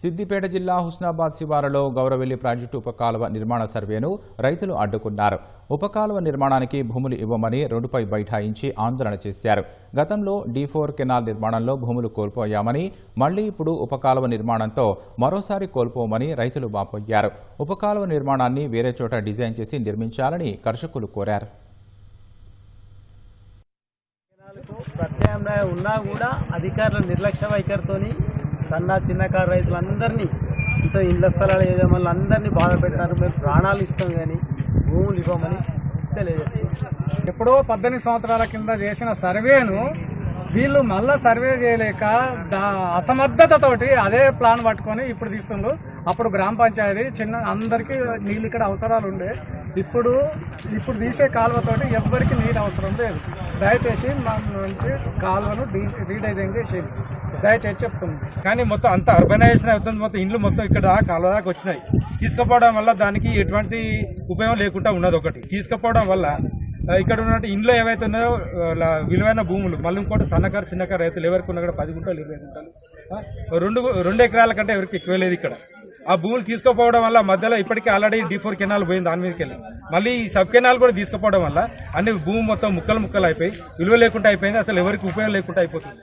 సిద్దిపేట జిల్లా హుస్నాబాద్ శివారులో గౌరవెల్లి ప్రాజెక్టు ఉపకాలువ నిర్మాణ సర్వేను రైతులు అడ్డుకున్నారు. ఉపకాలువ నిర్మాణానికి భూములు ఇవ్వమని రోడ్డుపై బైఠాయించి ఆందోళన చేశారు. గతంలో డి ఫోర్ కెనాల్ నిర్మాణంలో భూములు కోల్పోయామని మళ్ళీ ఇప్పుడు ఉపకాలువ నిర్మాణంతో మరోసారి కోల్పోమని రైతులు వాపోయారు. ఉపకాలువ నిర్మాణాన్ని వేరే చోట డిజైన్ చేసి నిర్మించాలని కర్షకులు కోరారు. ప్రత్యామ్నాయం ఉన్నా కూడా అధికారుల నిర్లక్ష్య వైఖరితోని సన్న చిన్నకారు రైతులందరినీ ఇంత ఇళ్ళ స్థలాలు యజమానులు అందరినీ బాధ పెట్టారు. మేము ప్రాణాలు ఇస్తాం కానీ భూములు ఇవ్వమని తెలియజేస్తున్నాం. ఎప్పుడో పద్దెనిమిది సంవత్సరాల కింద చేసిన సర్వేను వీళ్ళు మళ్ళా సర్వే చేయలేక అసమర్థతతోటి అదే ప్లాన్ పట్టుకొని ఇప్పుడు తీస్తుండ్రు. అప్పుడు గ్రామ పంచాయతీ చిన్న అందరికీ నీళ్ళు ఇక్కడ అవసరాలు ఉండే. ఇప్పుడు ఇప్పుడు తీసే కాలువతోటి ఎవ్వరికి నీరు అవసరం లేదు. దయచేసి మా నుంచి కాలువను డీ రీడైజింగ్ చేయండి. దయచేసి చెప్తున్నాం. కానీ మొత్తం అంత అర్బనైజేషన్ అవుతుంది మొత్తం ఇండ్లు మొత్తం ఇక్కడ కాలువ దాకా వచ్చినాయి. తీసుకుపోవడం వల్ల దానికి ఎటువంటి ఉపయోగం లేకుండా ఉన్నది ఒకటి. తీసుకుపోవడం వల్ల ఇక్కడ ఉన్నట్టు ఇండ్లు ఏవైతే ఉన్నాయో విలువైన భూములు మళ్ళీ ఇంకోటి సన్నకారు చిన్నకారు రైతులు ఎవరికి ఉన్నా కూడా పది గుంటలు ఇరవై గుంటలు రెండు రెండు ఎకరాల కంటే ఎవరికి ఎక్కువ లేదు ఇక్కడ. ఆ భూములు తీసుకుపోవడం వల్ల మధ్యలో ఇప్పటికీ ఆల్రెడీ డి ఫోర్ కెనాల్ పోయింది దాని మీదకి వెళ్ళి మళ్ళీ ఈ సబ్ కెనాల్ కూడా తీసుకుపోవడం వల్ల అన్ని భూమి మొత్తం ముక్కలు ముక్కలు అయిపోయి విలువ లేకుండా అయిపోయింది అసలు ఎవరికి ఉపయోగం లేకుండా అయిపోతుంది.